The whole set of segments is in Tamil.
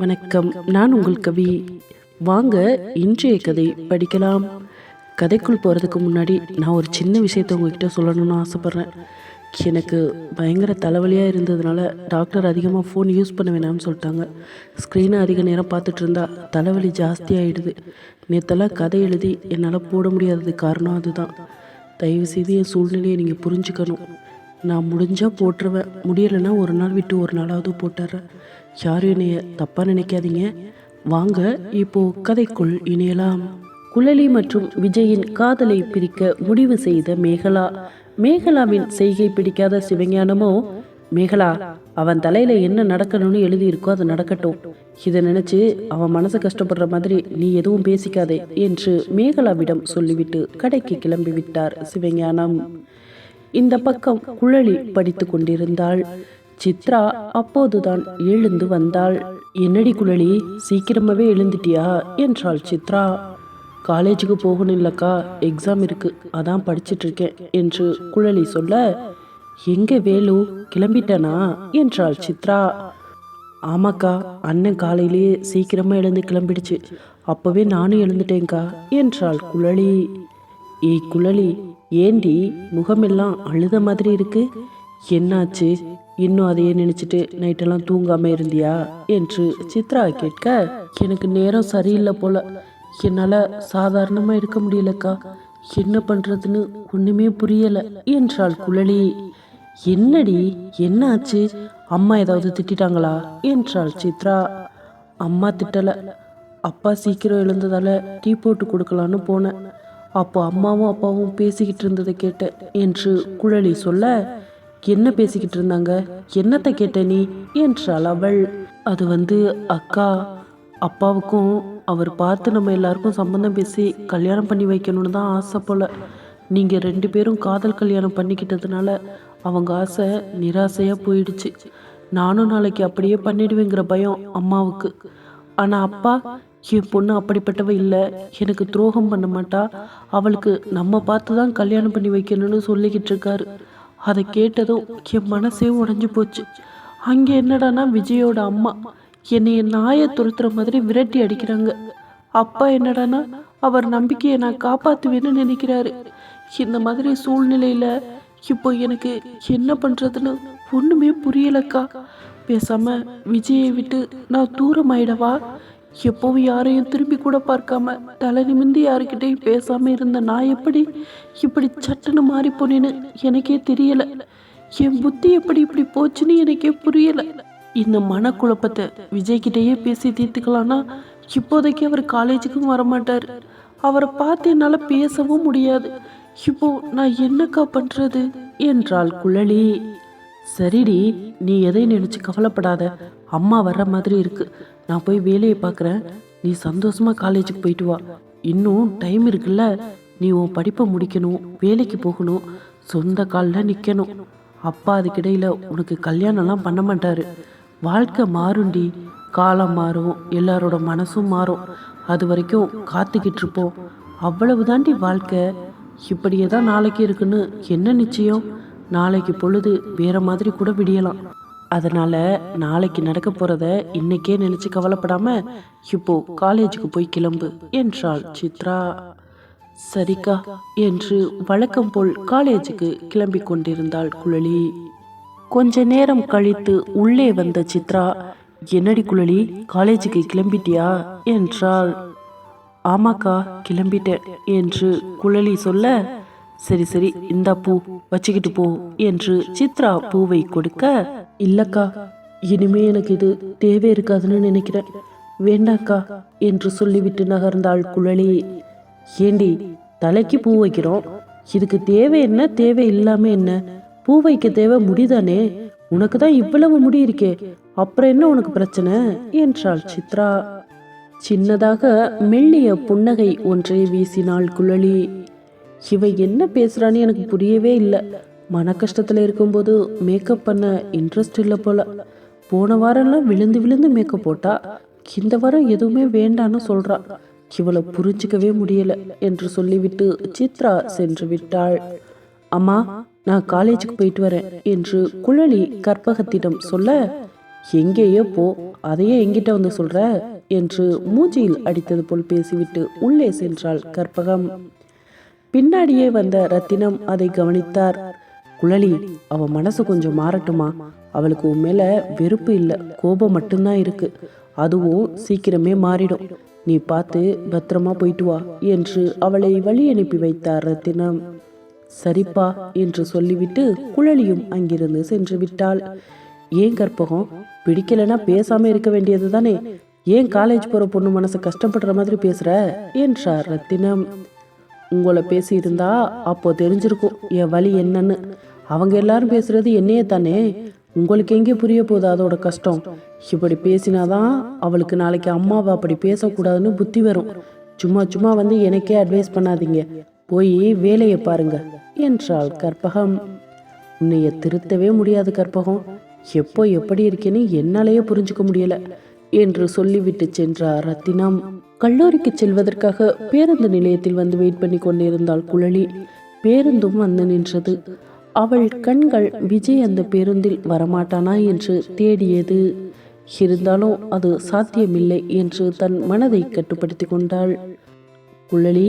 வணக்கம். நான் உங்கள் கவி. வாங்க இன்றைய கதை படிக்கலாம். கதைக்குள் போகிறதுக்கு முன்னாடி நான் ஒரு சின்ன விஷயத்தை உங்ககிட்ட சொல்லணும்னு ஆசைப்பட்றேன். எனக்கு பயங்கர தலைவலியாக இருந்ததுனால டாக்டர் அதிகமாக ஃபோன் யூஸ் பண்ண வேணாம்னு சொல்லிட்டாங்க. ஸ்க்ரீனை அதிக நேரம் பார்த்துட்டு இருந்தா தலைவலி ஜாஸ்தியாகிடுது நேற்றெல்லாம் கதை எழுதி என்னால் போட முடியாதது காரணம் அதுதான். தயவுசெய்து என் சூழ்நிலையை நீங்கள் புரிஞ்சுக்கணும். நான் முடிஞ்சால் போட்டுருவேன். முடியலைன்னா ஒரு நாள் விட்டு ஒரு நாளாவது போட்டுறேன். யாரும் என்னைய தப்பாக நினைக்காதீங்க. வாங்க இப்போ கதைக்குள் இணையலாம். குழலி மற்றும் விஜயின் காதலை பிரிக்க முடிவு செய்த மேகலா. மேகலாவின் செய்கை பிடிக்காத சிவஞானமோ? மேகலா அவன் தலையில என்ன நடக்கணும்னு எழுதியிருக்கோ அது நடக்கட்டும். இதை நினைச்சு அவன் மனசு கஷ்டப்படுற மாதிரி நீ எதுவும் பேசிக்காதே என்று மேகலாவிடம் சொல்லிவிட்டு கடைக்கு கிளம்பி விட்டார் சிவஞானம். இந்த பக்கம் குழலி படித்து கொண்டிருந்தாள். சித்ரா அப்போதுதான் எழுந்து வந்தாள். என்னடி குழலி சீக்கிரமாவே எழுந்துட்டியா? என்றாள் சித்ரா. காலேஜுக்கு போகணும் இல்லக்கா எக்ஸாம் இருக்கு அதான் படிச்சுட்டு இருக்கேன் என்று குழலி சொல்ல. எங்க வேலு கிளம்பிட்டனா? என்றாள் சித்ரா. ஆமாக்கா அண்ணன் காலையிலேயே சீக்கிரமா எழுந்து கிளம்பிடுச்சு அப்பவே நானும் எழுந்துட்டேன்க்கா என்றாள் குழலி. ஏய் குழலி ஏண்டி முகமெல்லாம் அழுத மாதிரி இருக்கு? என்னாச்சு? இன்னும் அதையே நினைச்சிட்டு நைட்டெல்லாம் தூங்காம இருந்தியா? என்று சித்ரா கேட்க எனக்கு நேரம் சரியில்லை போல. என்னால சாதாரணமா இருக்க முடியலக்கா. என்ன பண்றதுன்னு ஒண்ணுமே புரியல என்றாள் குழலி. என்னடி? என்னாச்சு? அம்மா ஏதாவது திட்டிட்டாங்களா? என்றாள் சித்ரா. அம்மா திட்டல. அப்பா சீக்கிரம் எழுந்ததால டீ போட்டு கொடுக்கலான்னு போனேன். அப்போ அம்மாவும் அப்பாவும் பேசிக்கிட்டு இருந்ததை கேட்டேன் என்று குழலி சொல்ல என்ன பேசிக்கிட்டு இருந்தாங்க? என்னத்தை கேட்ட நீ? என்றாள் அவள். அது வந்து அக்கா அப்பாவுக்கும் அவர் பார்த்து நம்ம எல்லாருக்கும் சம்பந்தம் பேசி கல்யாணம் பண்ணி வைக்கணும்னு தான் ஆசை போல. நீங்கள் ரெண்டு பேரும் காதல் கல்யாணம் பண்ணிக்கிட்டதுனால அவங்க ஆசை நிராசையாக போயிடுச்சு. நானும் நாளைக்கு அப்படியே பண்ணிடுவேங்கிற பயம் அம்மாவுக்கு. ஆனால் அப்பா என் பொண்ணு அப்படிப்பட்டவ இல்லை. எனக்கு துரோகம் பண்ண மாட்டா. அவளுக்கு நம்ம பார்த்து தான் கல்யாணம் பண்ணி வைக்கணும்னு சொல்லிக்கிட்டு இருக்காரு. அதை கேட்டதும் என் மனசே உடஞ்சி போச்சு. அங்கே என்னடானா விஜயோட அம்மா என்னை நாயை துரத்துற மாதிரி விரட்டி அடிக்கிறாங்க. அப்பா என்னடானா அவர் நம்பிக்கையை நான் காப்பாற்றுவேன்னு நினைக்கிறாரு. இந்த மாதிரி சூழ்நிலையில் இப்போ எனக்கு என்ன பண்ணுறதுன்னு ஒன்றுமே புரியலக்கா. பேசாமல் விஜயை விட்டு நான் தூரமாயிடவா? எப்பவும் யாரையும் திரும்பி கூட பார்க்காம தலை நிமிந்து யாருக்கிட்டையும் பேசாம இருந்த நான் எப்படி இப்படி சட்டுன்னு மாறி போனேன்னு எனக்கே தெரியல. என் புத்தி எப்படி இப்படி போச்சுன்னு எனக்கே புரியல. இந்த மனக்குழப்பத்தை விஜய்கிட்டயே பேசி தீர்த்துக்கலாம்னா இப்போதைக்கு அவர் காலேஜுக்கும் வரமாட்டார். அவரை பார்த்து என்னால் பேசவும் முடியாது. இப்போ நான் என்னக்கா பண்றது? என்றாள் குழலி. சரிடி நீ எதை நினைச்சு கவலைப்படாத. அம்மா வர்ற மாதிரி இருக்கு. நான் போய் வேலையை பார்க்குறேன். நீ சந்தோஷமா காலேஜுக்கு போயிட்டு வா. இன்னும் டைம் இருக்குல்ல. நீ உன் படிப்பை முடிக்கணும் வேலைக்கு போகணும் சொந்த காலில் நிற்கணும் அப்பா அதுக்கிடையில் உனக்கு கல்யாணம்லாம் பண்ண மாட்டாரு. வாழ்க்கை மாறும்டி. காலம் மாறும் எல்லாரோட மனசும் மாறும். அது வரைக்கும் காத்துக்கிட்டு இருப்போம். அவ்வளவு தாண்டி வாழ்க்கை. இப்படியே தான் நாளைக்கு இருக்குன்னு என்ன நிச்சயம்? நாளைக்கு பொழுது வேற மாதிரி கூட விடியலாம். அதனால நாளைக்கு நடக்க போறத இன்னைக்கே நினைச்சு கவலைப்படாம இப்போ காலேஜுக்கு போய் கிளம்பு என்றாள் சித்ரா. சரிக்கா என்று வழக்கம் போல் காலேஜுக்கு கிளம்பி கொண்டிருந்தாள் குழலி. கொஞ்ச நேரம் கழித்து உள்ளே வந்த சித்ரா என்னடி குழலி காலேஜுக்கு கிளம்பிட்டியா? என்றாள். ஆமாக்கா கிளம்பிட்டேன் என்று குழலி சொல்ல சரி சரி இந்த பூ வச்சுக்கிட்டு போ என்று சித்ரா பூவை கொடுக்க இல்லக்கா இனிமே எனக்கு இது தேவை இருக்காதுன்னு நினைக்கிறேன். வேண்டாக்கா என்று சொல்லிவிட்டு நகர்ந்தாள் குழலி. ஏண்டி தலைக்கு பூ வைக்கிறோம். இதுக்கு தேவை என்ன? தேவை இல்லாம என்ன? பூ வைக்க தேவை முடிதானே? உனக்கு தான் இவ்வளவு முடி இருக்கே. அப்புறம் என்ன உனக்கு பிரச்சனை? என்றாள் சித்ரா. சின்னதாக மெல்லிய புன்னகை ஒன்றை வீசினாள் குழலி. இவ என்ன பேசுறான்னு எனக்கு புரியவே இல்லை. மன கஷ்டத்தில் இருக்கும்போது மேக்கப் பண்ண இன்ட்ரெஸ்ட் இல்லை போல. போன வாரம்லாம் விழுந்து விழுந்து மேக்கப் போட்டா இந்த வாரம் எதுவுமே வேண்டான்னு சொல்கிறா இவளை புரிஞ்சுக்கவே முடியல என்று சொல்லிவிட்டு சித்ரா சென்று விட்டாள். அம்மா நான் காலேஜுக்கு போயிட்டு வரேன் என்று குழலி கற்பகத்திடம் சொல்ல எங்கேயோ போ அதையே எங்கிட்ட வந்து சொல்ற என்று மூச்சியில் அடித்தது போல் பேசிவிட்டு உள்ளே சென்றாள் கற்பகம். பின்னாடியே வந்த ரத்தினம் அதை கவனித்தார். குழலி அவ மனசு கொஞ்சம் மாறட்டுமா? அவளுக்கு உன் மேல வெறுப்பு இல்லை கோபம் மட்டும்தான் இருக்கு. அதுவும் சீக்கிரமே மாறிடும். நீ பார்த்து பத்திரமா போயிட்டு வா என்று அவளை வழி அனுப்பி வைத்தார் ரத்தினம். சரிப்பா என்று சொல்லிவிட்டு குழலியும் அங்கிருந்து சென்று விட்டாள். ஏன் கற்பகம்? பிடிக்கலனா பேசாம இருக்க வேண்டியது தானே ஏன் காலேஜ் போற பொண்ணு மனசு கஷ்டப்படுற மாதிரி பேசுற? என்றார் ரத்தினம். உங்களை பேசியிருந்தா அப்போ தெரிஞ்சிருக்கும் என் வழி என்னன்னு. அவங்க எல்லாரும் பேசுறது என்னையே தானே? உங்களுக்கு எங்கே புரிய போகுது அதோட கஷ்டம்? இப்படி பேசினாதான் அவளுக்கு நாளைக்கு அம்மாவை அப்படி பேசக்கூடாதுன்னு புத்தி வரும். சும்மா சும்மா வந்து எனக்கே அட்வைஸ் பண்ணாதீங்க. போய் வேலையை பாருங்க என்றாள் கற்பகம். உன்னைய திருத்தவே முடியாது கற்பகம். எப்போ எப்படி இருக்கேன்னு என்னாலேயே புரிஞ்சுக்க முடியல என்று சொல்லிவிட்டு சென்றார் ரத்தினம். கல்லூரிக்கு செல்வதற்காக பேருந்து நிலையத்தில் வந்து வெயிட் பண்ணி கொண்டிருந்தாள் குழலி. பேருந்தும் வந்து நின்றது. அவள் கண்கள் விஜய் அந்த பேருந்தில் வரமாட்டானா என்று தேடியது. இருந்தாலும் அது சாத்தியமில்லை என்று தன் மனதை கட்டுப்படுத்தி கொண்டாள். குழலி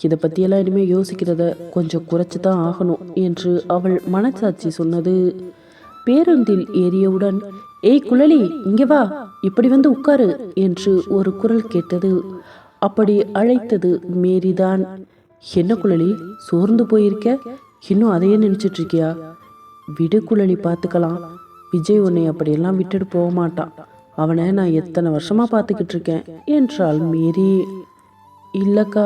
இதை பற்றியெல்லாம் இனிமேல் யோசிக்கிறத கொஞ்சம் குறைச்சி தான் ஆகணும் என்று அவள் மனசாட்சி சொன்னது. பேருந்தில் ஏறியவுடன் ஏய் குழலி இங்கே வா இப்படி வந்து உட்காரு என்று ஒரு குரல் கேட்டது. அப்படி அழைத்தது மேரிதான். என்ன குழலி சோர்ந்து போயிருக்க? இன்னும் அதையே நினச்சிட்ருக்கியா விடு குழலி பார்த்துக்கலாம். விஜய் உன்னை அப்படியெல்லாம் விட்டுட்டு போக மாட்டான். அவனை நான் எத்தனை வருஷமாக பார்த்துக்கிட்டு இருக்கேன் என்றால் மேரி. இல்லைக்கா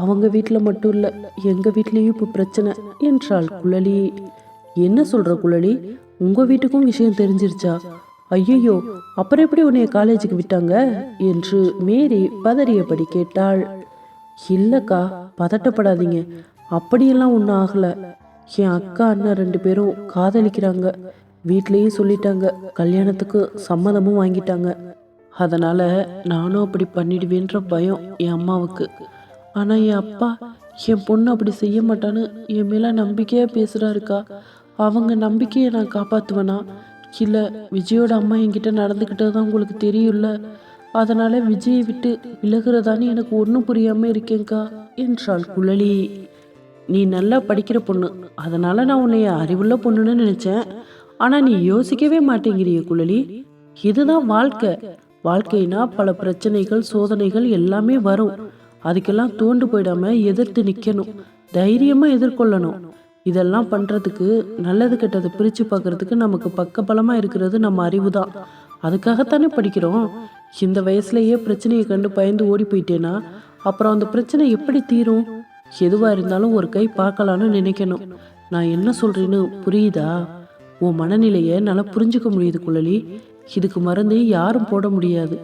அவங்க வீட்டில் மட்டும் இல்லை எங்கள் வீட்லேயும் இப்போ பிரச்சனை என்றாள் குழலி. என்ன சொல்கிற குழலி? உங்கள் வீட்டுக்கும் விஷயம் தெரிஞ்சிருச்சா? ஐயோ அப்புறம் எப்படி உன்னைய காலேஜுக்கு விட்டாங்க? என்று மேரி பதறியபடி கேட்டாள். இல்லைக்கா பதட்டப்படாதீங்க. அப்படியெல்லாம் ஒன்றும் ஆகலை. என் அக்கா அண்ணன் ரெண்டு பேரும் காதலிக்கிறாங்க. வீட்லேயும் சொல்லிட்டாங்க. கல்யாணத்துக்கு சம்மதமும் வாங்கிட்டாங்க. அதனால் நானும் அப்படி பண்ணிடுவேன்ற பயம் என் அம்மாவுக்கு. ஆனால் என் அப்பா என் பொண்ணு அப்படி செய்ய மாட்டான்னு என் மேலே நம்பிக்கையாக பேசுகிறாருக்கா அவங்க நம்பிக்கையை நான் காப்பாற்றுவேனா இல்லை விஜயோட அம்மா என்கிட்ட நடந்துக்கிட்டது தான் உங்களுக்கு தெரியும்ல? அதனால் விஜயை விட்டு விலகிறதான்னு எனக்கு ஒன்றும் புரியாமல் இருக்கேங்க்கா என்றாள் குழலி. நீ நல்லா படிக்கிற பொண்ணு. அதனால நான் உன்னைய அறிவுள்ள பொண்ணுன்னு நினைச்சேன். ஆனா நீ யோசிக்கவே மாட்டேங்கிறிய குழலி. இதுதான் வாழ்க்கை. வாழ்க்கைனா பல பிரச்சனைகள் சோதனைகள் எல்லாமே வரும். அதுக்கெல்லாம் தோண்டு போயிடாம எதிர்த்து நிக்கணும். தைரியமா எதிர்கொள்ளணும். இதெல்லாம் பண்றதுக்கு நல்லது கெட்டதை பிரிச்சு பார்க்குறதுக்கு நமக்கு பக்கபலமாக இருக்கிறது நம்ம அறிவு தான் அதுக்காகத்தானே படிக்கிறோம். இந்த வயசுலயே பிரச்சனையை கண்டு பயந்து ஓடி போயிட்டேன்னா அப்புறம் அந்த பிரச்சனை எப்படி தீரும்? எதுவாக இருந்தாலும் ஒரு கை பார்க்கலான்னு நினைக்கணும். நான் என்ன சொல்கிறேன்னு புரியுதா? உன் மனநிலையை நல்லா புரிஞ்சுக்க முடியுது குழலி. இதுக்கு மருந்து யாரும் போட முடியாது.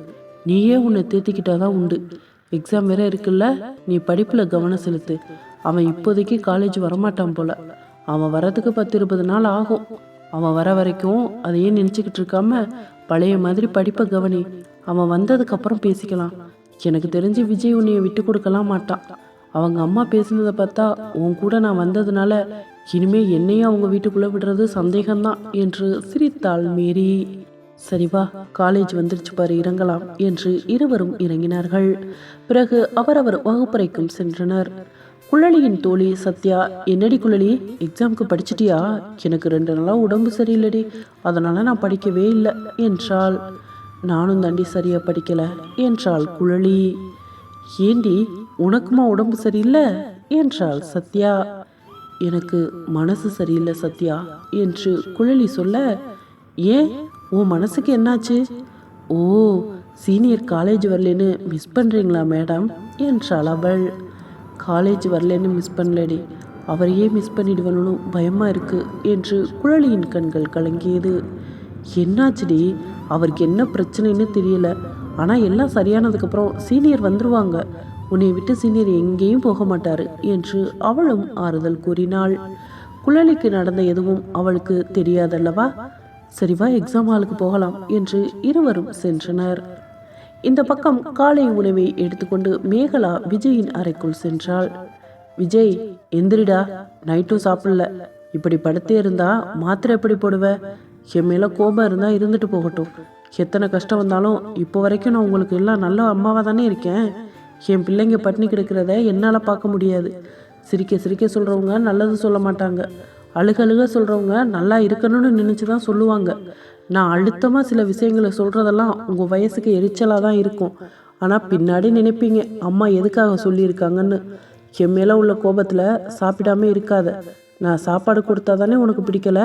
நீயே உன்னை தேத்திக்கிட்டாதான் உண்டு. எக்ஸாம் வேற இருக்குல்ல? நீ படிப்பில் கவனம் செலுத்து. அவன் இப்போதைக்கு காலேஜ் வரமாட்டான் போல. அவன் வரதுக்கு பத்து இருபது நாள் ஆகும். அவன் வர வரைக்கும் அதையே நினச்சிக்கிட்டு இருக்காம பழைய மாதிரி படிப்பை கவனி. அவன் வந்ததுக்கப்புறம் பேசிக்கலாம். எனக்கு தெரிஞ்சு விஜய் உன்னைய விட்டு கொடுக்கலாம் மாட்டான். அவங்க அம்மா பேசுனதை பார்த்தா உன் கூட நான் வந்ததுனால இனிமே என்னையும் அவங்க வீட்டுக்குள்ளே விடுறது சந்தேகம்தான் என்று சிரித்தாள் மேரி. சரிவா காலேஜ் வந்துருச்சு பாரு இறங்கலாம் என்று இருவரும் இறங்கினார்கள். பிறகு அவரவர் வகுப்பறைக்கும் சென்றனர். குழலியின் தோழி சத்யா என்னடி குழலி எக்ஸாமுக்கு படிச்சிட்டியா? எனக்கு ரெண்டு நாளாக உடம்பு சரியில்லடி அதனால நான் படிக்கவே இல்லை என்றாள். நானும் தாண்டி சரியா படிக்கல என்றாள் குழலி. ஏண்டி உனக்குமா உடம்பு சரியில்லை? என்றாள் சத்யா. எனக்கு மனசு சரியில்லை சத்யா என்று குழலி சொல்ல ஏன்? உன் மனசுக்கு என்னாச்சு? ஓ சீனியர் காலேஜ் வரலன்னு மிஸ் பண்ணுறீங்களா மேடம் என்றாள் அவள். காலேஜ் வரலன்னு மிஸ் பண்ணலடி. அவரையே மிஸ் பண்ணிடுவனும் பயமாக இருக்குது என்று குழலியின் கண்கள் கலங்கியது. என்னாச்சுடி? அவருக்கு என்ன பிரச்சனைன்னு தெரியல. ஆனால் எல்லாம் சரியானதுக்கப்புறம் சீனியர் வந்துடுவாங்க உன்னை விட்டு சீனியர் எங்கேயும் போக மாட்டார் என்று அவளும் ஆறுதல் கூறினாள். குழலிக்கு நடந்த எதுவும் அவளுக்கு தெரியாதல்லவா? சரிவா எக்ஸாம் ஹாலுக்கு போகலாம் என்று இருவரும் சென்றனர். இந்த பக்கம் காலை உணவை எடுத்துக்கொண்டு மேகலா விஜயின் அறைக்குள் சென்றாள். விஜய் எந்திரிடா நைட்டும் சாப்பிடல. இப்படி படுத்தே இருந்தா மாத்திரை எப்படி போடுவ? என் மேல கோபம் இருந்தா இருந்துட்டு போகட்டும். எத்தனை கஷ்டம் வந்தாலும் இப்போ வரைக்கும் நான் உங்களுக்கு எல்லாம் நல்ல அம்மாவாக தானே இருக்கேன். என் பிள்ளைங்க பட்டினி கிடக்கிறத என்னால் பார்க்க முடியாது. சிரிக்க சிரிக்க சொல்கிறவங்க நல்லது சொல்ல மாட்டாங்க. அழுக அழுக சொல்கிறவங்க நல்லா இருக்கணும்னு நினச்சி தான் சொல்லுவாங்க. நான் அழுத்தமாக சில விஷயங்களை சொல்கிறதெல்லாம் உங்கள் வயசுக்கு எரிச்சலாக தான் இருக்கும். ஆனால் பின்னாடி நினைப்பீங்க அம்மா எதுக்காக சொல்லியிருக்காங்கன்னு? என் மேலே உள்ள கோபத்தில் சாப்பிடாம இருக்காத. நான் சாப்பாடு கொடுத்தா தானே உனக்கு பிடிக்கல?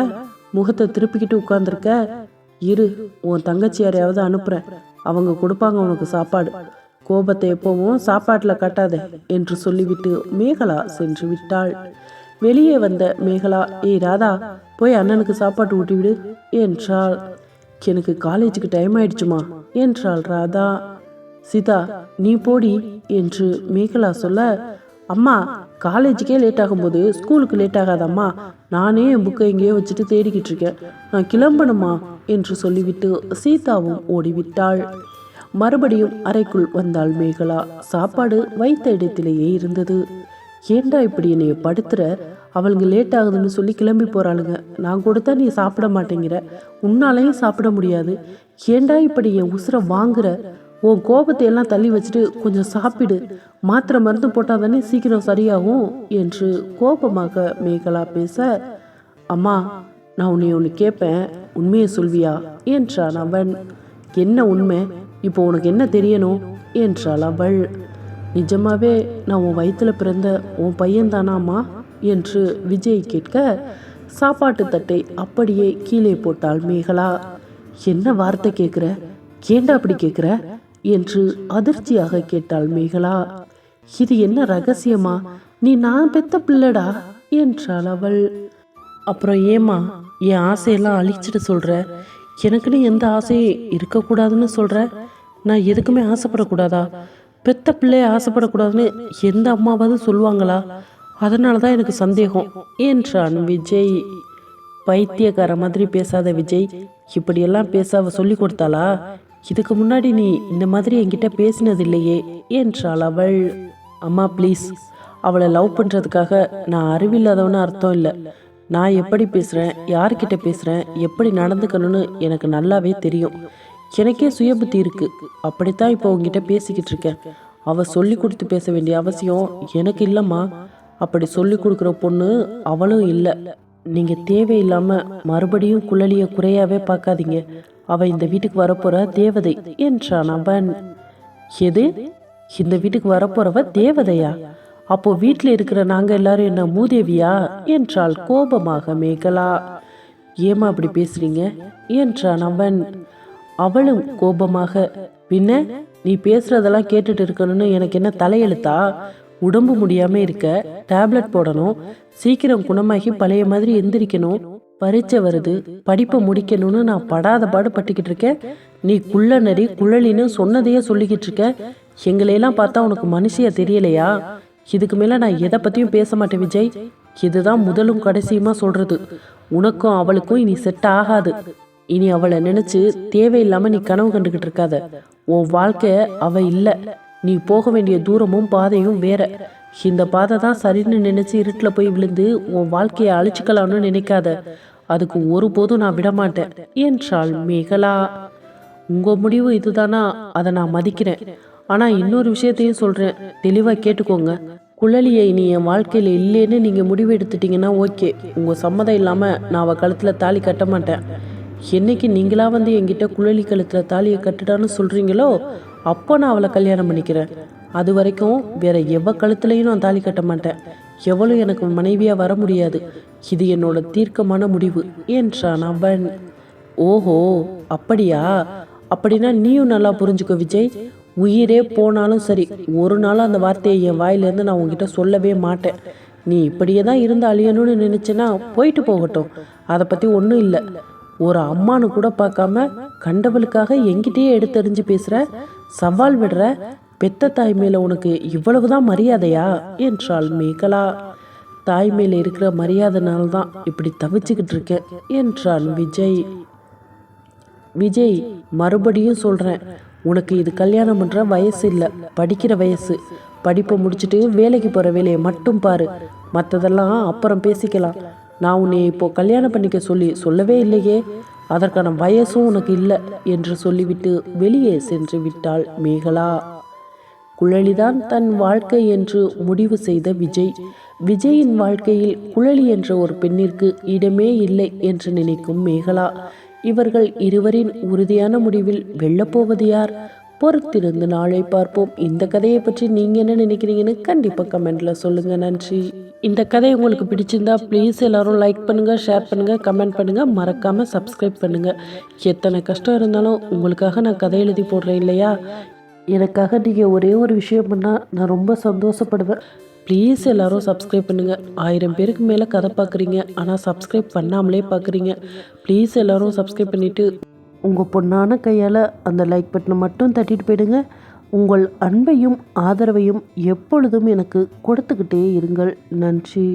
முகத்தை திருப்பிக்கிட்டு உட்காந்துருக்க இரு உன் தங்கச்சி யாரையாவது அனுப்புகிறேன் அவங்க கொடுப்பாங்க உனக்கு சாப்பாடு. கோபத்தை எப்பவும் சாப்பாட்டில் கட்டாத என்று சொல்லிவிட்டு மேகலா சென்று விட்டாள். வெளியே வந்த மேகலா ஏய் ராதா போய் அண்ணனுக்கு சாப்பாட்டு ஊட்டிவிடு என்றாள். எனக்கு காலேஜுக்கு டைம் ஆயிடுச்சுமா என்றாள் ராதா. சீதா நீ போடி என்று மேகலா சொல்ல அம்மா காலேஜுக்கே லேட் ஆகும்போது ஸ்கூலுக்கு லேட் ஆகாதம்மா. நானே என் புக்கை எங்கேயோ வச்சுட்டு தேடிக்கிட்டு இருக்கேன். நான் கிளம்பணுமா? என்று சொல்லிவிட்டு சீதாவும் ஓடிவிட்டாள். மறுபடியும் அறைக்குள் வந்தாள் மேகலா. சாப்பாடு வைத்த இடத்திலேயே இருந்தது. ஏண்டா இப்படி என்னைய படுத்துற? அவளுங்க லேட் ஆகுதுன்னு சொல்லி கிளம்பி போறாளுங்க. நான் கொடுத்தா நீ சாப்பிட மாட்டேங்கிற. உன்னாலையும் சாப்பிட முடியாது. ஏண்டா இப்படி என் உசுரை வாங்குற? உன் கோபத்தை எல்லாம் தள்ளி வச்சுட்டு கொஞ்சம் சாப்பிடு. மாத்திரை மருந்து போட்டால் தானே சீக்கிரம் சரியாகும்? என்று கோபமாக மேகலா பேச அம்மா நான் உன்னை ஒன்று கேட்பேன் உண்மையை சொல்வியா? என்றான் அவன். என்ன உண்மை? இப்போ உனக்கு என்ன தெரியணும்? என்றாள் அவள். நிஜமாவே நான் உன் வயிற்றுல பிறந்த உன் பையன்தானாம்மா? என்று விஜய் கேட்க சாப்பாட்டு தட்டை அப்படியே கீழே போட்டாள் மேகலா. என்ன வார்த்தை கேட்குற? ஏண்டா அப்படி கேட்குற? என்று அதிர்ச்சியாக கேட்டாள் மேகலா. இது என்ன ரகசியமா? நீ நான் பெத்த பிள்ளடா? என்றாள் அவள். அப்புறம் ஏமா என் ஆசையெல்லாம் அழிச்சிட்டு சொல்ற? எனக்குன்னு எந்த ஆசையும் இருக்கக்கூடாதுன்னு சொல்கிற நான் எதுக்குமே ஆசைப்படக்கூடாதா? பெத்த பிள்ளைய ஆசைப்படக்கூடாதுன்னு எந்த அம்மாவாவது சொல்லுவாங்களா? அதனால தான் எனக்கு சந்தேகம். என்றான் விஜய்? பைத்தியக்கார மாதிரி பேசாத விஜய் இப்படியெல்லாம் பேச அவ சொல்லி கொடுத்தாளா? இதுக்கு முன்னாடி நீ இந்த மாதிரி என்கிட்ட பேசினது இல்லையே என்றாள் அவள். அம்மா ப்ளீஸ் அவளை லவ் பண்ணுறதுக்காக நான் அறிவில்லாதவன்னு அர்த்தம் இல்லை. நான் எப்படி பேசுகிறேன் யார்கிட்ட பேசுகிறேன் எப்படி நடந்துக்கணும்னு எனக்கு நல்லாவே தெரியும். எனக்கே சுய புத்தி அப்படித்தான் இப்போ உங்ககிட்ட பேசிக்கிட்டு இருக்கேன். அவள் சொல்லி கொடுத்து பேச வேண்டிய அவசியம் எனக்கு இல்லைம்மா. அப்படி சொல்லி கொடுக்குற பொண்ணு அவளும் இல்லை. நீங்கள் தேவையில்லாமல் மறுபடியும் குழலிய குறையாவே பார்க்காதீங்க. அவள் இந்த வீட்டுக்கு வரப்போகிற தேவதை என்றான் அவன். எது? இந்த வீட்டுக்கு வரப்போறவ தேவதையா? அப்போ வீட்டில் இருக்கிற நாங்கள் எல்லாரும் என்ன மூதேவியா? என்றாள் கோபமாக மேகலா. ஏமா அப்படி பேசுறீங்க? என்றான் அவன். அவளும் கோபமாக பின்ன நீ பேசுறதெல்லாம் கேட்டுட்டு இருக்கணும்னு எனக்கு என்ன தலையெழுத்தா? உடம்பு முடியாம இருக்க டேப்லெட் போடணும் சீக்கிரம் குணமாகி பழைய மாதிரி எந்திரிக்கணும் பரீட்சை வருது படிப்பை முடிக்கணும்னு நான் படாத பாடு பட்டுக்கிட்டு இருக்கேன். நீ குள்ள நரி குழலின்னு சொன்னதையே சொல்லிக்கிட்டு இருக்க. எங்களையெல்லாம் பார்த்தா உனக்கு மனுஷியா தெரியலையா? இதுக்கு மேலே நான் எதை பற்றியும் பேச மாட்டேன் விஜய். இதுதான் முதலும் கடைசியுமா சொல்கிறது உனக்கும் அவளுக்கும் இனி செட் ஆகாது. இனி அவளை நினச்சி தேவையில்லாமல் நீ கனவு கண்டுக்கிட்டு இருக்காத. உன் வாழ்க்கை அவள் இல்லை. நீ போக வேண்டிய தூரமும் பாதையும் வேற. இந்த பாதை தான் சரின்னு நினச்சி இருட்டில் போய் விழுந்து உன் வாழ்க்கையை அழிச்சுக்கலாம்னு நினைக்காத. அதுக்கு ஒருபோதும் நான் விட மாட்டேன் என்றாள் மேகலா. உங்கள் முடிவு இதுதானா? அதை நான் மதிக்கிறேன். ஆனா இன்னொரு விஷயத்தையும் சொல்றேன். தெளிவா கேட்டுக்கோங்க. குழலியை நீ என் வாழ்க்கையில இல்லைன்னு நீங்க முடிவு எடுத்துட்டீங்கன்னா ஓகே. உங்க சம்மதம் இல்லாம நான் அவ கழுத்துல தாலி கட்ட மாட்டேன். என்னைக்கு நீங்களா வந்து என்கிட்ட குழலி கழுத்துல தாலியை கட்டுடான்னு சொல்றீங்களோ அப்போ நான் அவளை கல்யாணம் பண்ணிக்கிறேன். அது வரைக்கும் வேற எவ கழுத்துலையும் நான் தாலி கட்ட மாட்டேன். எவ்வளோ எனக்கு மனைவியா வர முடியாது. இது என்னோட தீர்க்கமான முடிவு என்றான் அவன். ஓஹோ அப்படியா? அப்படின்னா நீயும் நல்லா புரிஞ்சுக்கோ விஜய். உயிரே போனாலும் சரி ஒரு நாளும் அந்த வார்த்தையை என் வாயிலேருந்து நான் உங்ககிட்ட சொல்லவே மாட்டேன். நீ இப்படியே தான் இருந்து அழியணும்னு நினச்சின்னா போயிட்டு போகட்டும். அதை பற்றி ஒன்றும் இல்லை. ஒரு அம்மானு கூட பார்க்காம கண்டவளுக்காக எங்கிட்டயே எடுத்தறிஞ்சு பேசுகிற சவால் விடுற பெத்த தாய் மேலே உனக்கு இவ்வளவுதான் மரியாதையா? என்றாள் மேகலா. தாய் மேலே இருக்கிற மரியாதைனால்தான் இப்படி தவிச்சுக்கிட்டு இருக்கேன் என்றான் விஜய். விஜய் மறுபடியும் சொல்கிறேன் உனக்கு இது கல்யாணம் பண்ணுற வயசு இல்லை. படிக்கிற வயசு. படிப்பை முடிச்சுட்டு வேலைக்கு போகிற வேலையை மட்டும் பாரு. மற்றதெல்லாம் அப்புறம் பேசிக்கலாம். நான் உன்னை இப்போ கல்யாணம் பண்ணிக்க சொல்லி சொல்லவே இல்லையே. அதற்கான வயசும் உனக்கு இல்லை என்று சொல்லிவிட்டு வெளியே சென்று விட்டாள் மேகலா. குழலிதான் தன் வாழ்க்கை என்று முடிவு செய்த விஜய். விஜயின் வாழ்க்கையில் குழலி என்ற ஒரு பெண்ணிற்கு இடமே இல்லை என்று நினைக்கும் மேகலா. இவர்கள் இருவரின் உறுதியான முடிவில் வெல்லப்போவது யார்? பொறுத்திருந்து நாளை பார்ப்போம். இந்த கதையை பற்றி நீங்கள் என்ன நினைக்கிறீங்கன்னு கண்டிப்பாக கமெண்ட்டில் சொல்லுங்கள் நன்றி. இந்த கதை உங்களுக்கு பிடிச்சிருந்தா ப்ளீஸ் எல்லாரும் லைக் பண்ணுங்கள் ஷேர் பண்ணுங்கள் கமெண்ட் பண்ணுங்கள் மறக்காமல் சப்ஸ்கிரைப் பண்ணுங்கள் எத்தனை கஷ்டம் இருந்தாலும் உங்களுக்காக நான் கதை எழுதி போடுறேன் இல்லையா? எனக்காக நீங்கள் ஒரே ஒரு விஷயம் பண்ணால் நான் ரொம்ப சந்தோஷப்படுவேன். ப்ளீஸ் எல்லாரும் சப்ஸ்கிரைப் பண்ணுங்கள் ஆயிரம் பேருக்கு மேலே கதை பார்க்குறீங்க ஆனால் சப்ஸ்கிரைப் பண்ணாமலே பார்க்குறீங்க ப்ளீஸ் எல்லாரும் சப்ஸ்கிரைப் பண்ணிவிட்டு உங்கள் பொண்ணான கையால் அந்த லைக் பட்டனை மட்டும் தட்டிட்டு போயிடுங்க. உங்கள் அன்பையும் ஆதரவையும் எப்பொழுதும் எனக்கு கொடுத்துக்கிட்டே இருங்கள். நன்றி.